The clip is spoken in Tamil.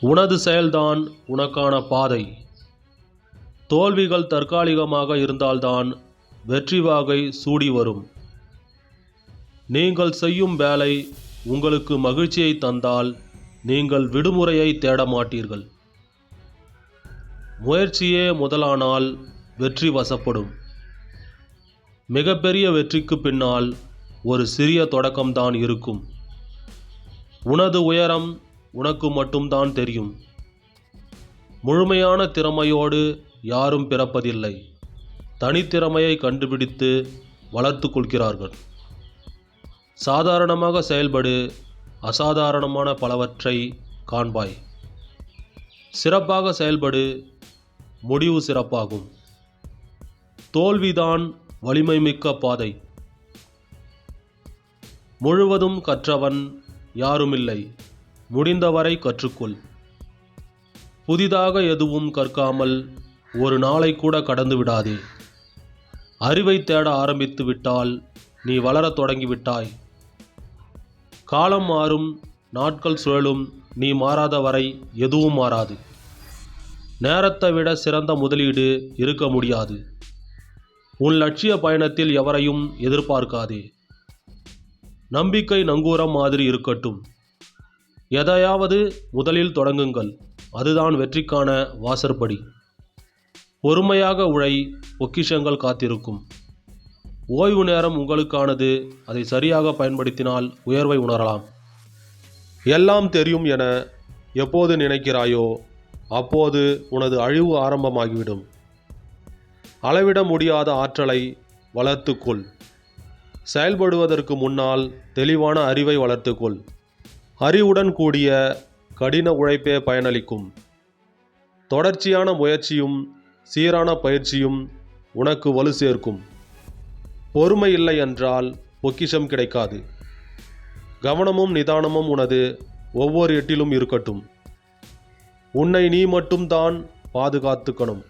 உனது செயல்தான் உனக்கான பாதை. தோல்விகள் தற்காலிகமாக இருந்தால்தான் வெற்றி வாகை சூடி வரும். நீங்கள் செய்யும் வேலை உங்களுக்கு மகிழ்ச்சியை தந்தால் நீங்கள் விடுமுறையை தேட மாட்டீர்கள் முயற்சியே முதலானால் வெற்றி வசப்படும். மிகப்பெரிய வெற்றிக்கு பின்னால் ஒரு சிறிய தொடக்கம்தான் இருக்கும். உனது உயரம் உனக்கு மட்டும்தான் தெரியும். முழுமையான திறமையோடு யாரும் பிறப்பதில்லை. தனித்திறமையை கண்டுபிடித்து வளர்த்து கொள்கிறார்கள். சாதாரணமாக செயல்படு அசாதாரணமான பலவற்றை காண்பாய். சிறப்பாக செயல்படு முடிவு சிறப்பாகும். தோல்விதான் வலிமை மிக்க பாதை. முழுவதும் கற்றவன் யாருமில்லை. முடிந்தவரை கற்றுக்கொள். புதிதாக எதுவும் கற்காமல் ஒரு நாளை கூட கடந்து விடாதே. அறிவை தேட ஆரம்பித்து விட்டால் நீ வளரத் தொடங்கிவிட்டாய் காலம் மாறும் நாட்கள் சுழலும் நீ மாறாத வரை எதுவும் மாறாது. நேரத்தை விட சிறந்த முதலீடு இருக்க முடியாது. உன் லட்சிய பயணத்தில் எவரையும் எதிர்பார்க்காதே. நம்பிக்கை நங்கூரம் மாதிரி இருக்கட்டும். எதையாவது முதலில் தொடங்குங்கள். அதுதான் வெற்றிக்கான வாசற்படி. பொறுமையாக உழை பொக்கிஷங்கள் காத்திருக்கும். ஓய்வு நேரம் உங்களுக்கானது. அதை சரியாக பயன்படுத்தினால் உயர்வை உணரலாம். எல்லாம் தெரியும் என எப்போது நினைக்கிறாயோ அப்போது உனது அழிவு ஆரம்பமாகிவிடும். அளவிட முடியாத ஆற்றலை வளர்த்துக்கொள். செயல்படுவதற்கு முன்னால் தெளிவான அறிவை வளர்த்துக்கொள். அறிவுடன் கூடிய கடின உழைப்பே பயனளிக்கும். தொடர்ச்சியான முயற்சியும் சீரான பயிற்சியும் உனக்கு வலு சேர்க்கும். பொறுமை இல்லை என்றால் பொக்கிஷம் கிடைக்காது. கவனமும் நிதானமும் உனது ஒவ்வொரு எட்டிலும் இருக்கட்டும். உன்னை நீ மட்டும்தான் பாதுகாத்துக்கணும்.